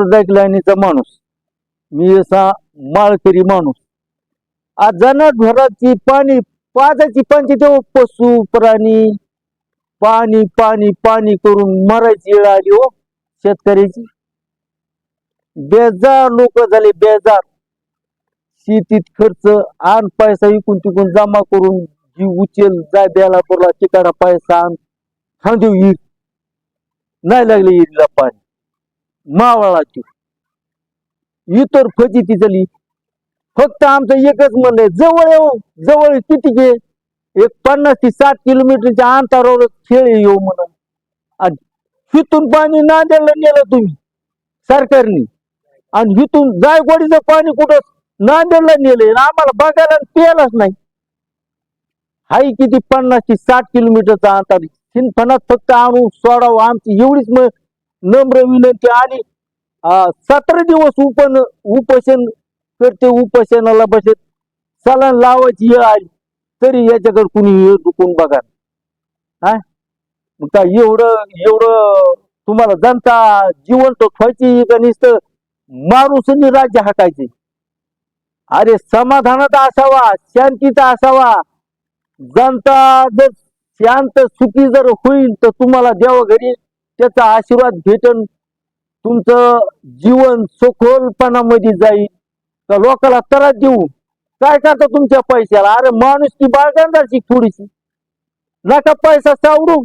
सांप्रदायिक लाईनीचा माणूस. मी असा माळकरी माणूस. आज जनावरांची पाणी पाजायची पंचायत पशु प्राणी पाणी पाणी पाणी करून मरायची वेळ आली हो शेतकऱ्याची. बेजार लोक झाले बेजार. शेतीत खर्च आण पैसा इकून तिकून जमा करून जी उचल जाय बेलापूरला तिकडा पैसा आण खांदेव विहीर नाही लागले विहिरीला पाणी. मावळाची इतर फजिती झाली. फक्त आमचं एकच म्हणणं आहे जवळ येऊ जवळ किती घे. एक पन्नास ते साठ किलोमीटरच्या अंतरावर खेळ येऊ म्हणून. आणि हिथून पाणी नांदेडला नेलं तुम्ही सरकारने. आणि हिथून जायकवाडीचं पाणी कुठं नांदेडला नेलं आणि आम्हाला बघायला प्यायलाच नाही. हाय किती पन्नास ते साठ किलोमीटरचा अंतर सिंफनात फक्त आणून सोडावं आमची एवढीच म- नम्र विनंती आणि सतरा दिवस उपन उपोषण करते उपोषणाला बसत सलान लावायची आली तरी याच्याकडे कुणी वेळ दुखून बघा. हा? मग काय एवढं एवढं तुम्हाला जनता जिवंत ठेवायची का नुसतं माणूसनी राज्य हाकायचे अरे समाधानात असावा शांतीचा असावा. जनता जर शांत सुखी जर होईल तर तुम्हाला देवा घरी त्याचा आशीर्वाद भेटन. तुमचं जीवन सखोलपणामध्ये जाईल. तर लोकांना त्रास देऊ. काय करता तुमच्या पैशाला? अरे माणूस ती बाळगंदाची थोडीशी. नका पैसा सावडू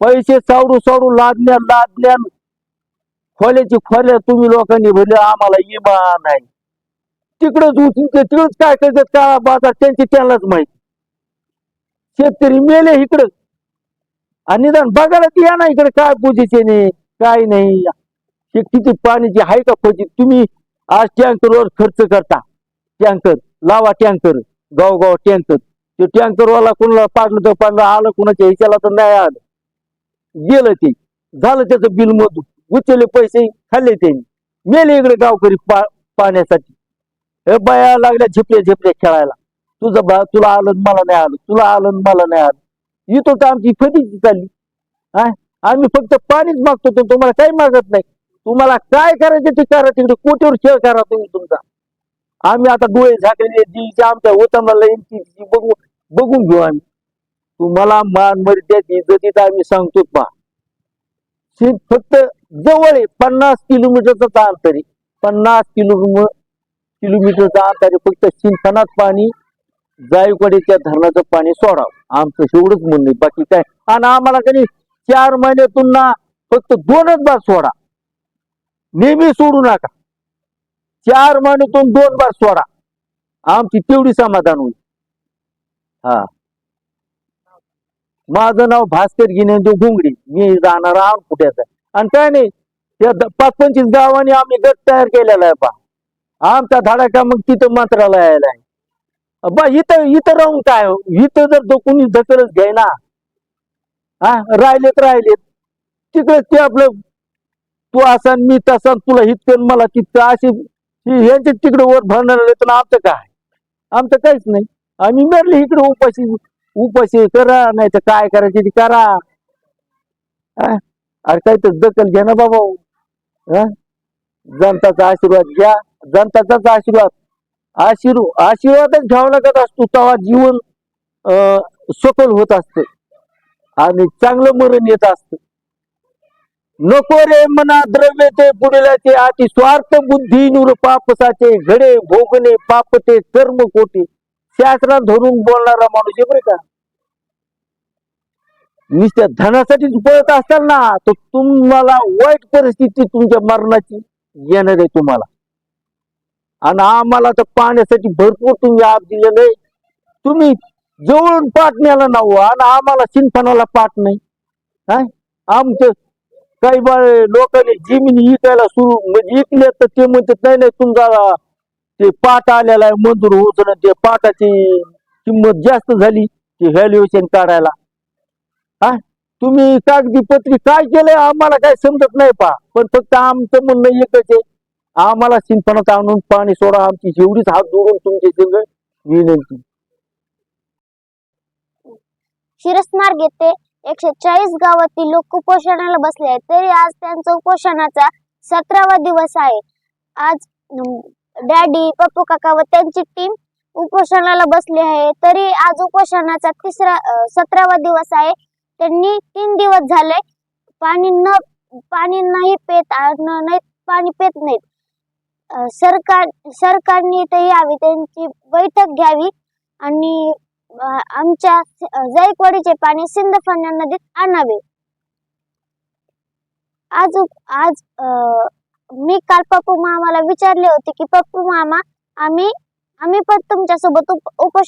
पैसे सावडू सावडू लादण्या लादण्या. खोल्याची खोल्या तुम्ही लोकांनी भरले आम्हाला इमान नाही तिकडच उचलते तिकडच काय करतात? काळा बाजार त्यांची त्यांनाच माहिती. शेतकरी मेले इकडं. आणि निदान बघायला ती या ना इकडे काय पूजेचे नाही काय नाही. हे किती पाण्याची आहे का खोची तुम्ही आज टँकरवर खर्च करता. टँकर लावा टँकर गावगाव टँकर. ते टँकरवाला कोणाला पाडलं तर पाडलं आलं कोणाच्या ह्याच्याला तर नाही आलं. गेलं ते. झालं त्याचं बिल मधून. उचलले पैसे खाल्ले त्यांनी मेले इकडे गावकरी पा पाण्यासाठी. हे बाया लागल्या झेपल्या झेपल्या खेळायला. तुझं बा तुला आलं मला नाही आलं. तुला आलं मला नाही आलं. इथं तर आमची फटीची चालली. हा? आम्ही फक्त पाणीच मागतो तर तुम्हाला काही मागत नाही. तुम्हाला काय करायचं ते करा तिकडे कोटीवर खेळ करा तुम्ही तुमचा. आम्ही आता डोळे झाकलेले जी आमच्या ओतमला येईल बघू बघून घेऊ आम्ही. तुम्हाला मान मर्यादेत इज्जतीत आम्ही सांगतो पा फक्त जवळ आहे पन्नास किलोमीटरचा अंतर आहे पन्नास किलो किलोमीटरचा अंतर आहे फक्त सिंचनात पाणी जायकवाडीच्या धरणाचं पाणी सोडावं. आमचं एवढंच म्हणणं आहे. बाकी काय? आणि आम्हाला कधी चार महिन्यातून ना फक्त दोनच बार सोडा. नेहमी सोडू नका. चार महिन्यातून दोन बार सोडा. आमची तेवढी समाधान होईल. हा. माझं नाव भास्कर गिनेंदू घुंगडी. मी राहणार आम कुठ्याचा आणि काय नाही त्या पाच पंचवीस गावांनी आम्ही गट तयार केलेला आहे पा आमचा धाडाका मग तिथं मंत्रालयाला आहे. बा इथं इथं राहून काय हो? इथं जर तो कुणी दखलच घ्यायना हा राहिलेत राहिलेत. तिकडे ते आपलं तू असा मी तसा तुला हितकन मला तिथं अशी ही- तिकडे वर भरणार तर आमचं काय? आमचं काहीच नाही. आम्ही मेरले इकडे उपाशी उपाशी करा नाही तर काय करायची ते करा. अरे काही तर दखल घ्या ना बाबा. हा? जनताचा आशीर्वाद घ्या. जनताचाच आशीर्वाद. आशीर्वाद आशीर्वादच घ्यावा लागत असतो तेव्हा जीवन सफल होत असते. आणि चांगलं मरण येत असत. नको रे मना द्रव्य ते पुढल्याचे अति स्वार्थ बुद्धी नुर पापसाचे घडे भोगणे पापते कर्म कोटे. शास्त्रात धरून बोलणारा माणूस आहे बरे का? नुसत्या धनासाठी पळत असाल ना तर तुम्हाला वाईट परिस्थिती तुमच्या मरणाची येणार आहे तुम्हाला. आणि आम्हाला तर पाण्यासाठी भरपूर तुम्ही आप दिलेलं आहे. तुम्ही जवळून पाठ नाव आणि आम्हाला सिंफनाला पाठ नाही. हा आमचं काही बाळ लोकांनी जिमिनी विकायला सुरू म्हणजे विकले तर ते म्हणतात नाही नाही तुमचा ते पाट आलेला आहे मंजूर होत ना. ते पाटाची किंमत जास्त झाली ते व्हॅल्युएशन काढायला. हा तुम्ही कागदी पत्री काय केलंय आम्हाला काय समजत नाही पा पण फक्त आमचं म्हणणं एकच आहे. आम्हाला सिंचनात आणून पाणी सोडा आमची जेवढीच हात जोडून तुमची संग विनंती. शिरसमार्ग येथे एकशे चाळीस गावातील लोक उपोषणाला बसले आहेत. तरी आज त्यांचा उपोषणाचा सतरावा दिवस आहे. आज डॅडी पप्पू काका व त्यांची टीम उपोषणाला बसली आहे. तरी आज उपोषणाचा तिसरा सतरावा दिवस आहे. त्यांनी तीन दिवस झाले पाणी न पाणी नाही पेत न- नाही पाणी पेत नाहीत. सरकार सरकारने इथे यावी त्यांची बैठक घ्यावी आणि आमच्या अं, जायकवाडीचे पाणी सिंदफण्या नदीत आणावे. आज आज अं, मी काल पप्पू मामाला विचारले होते की पप्पू मामा आम्ही आम्ही पण तुमच्यासोबत उप उपोष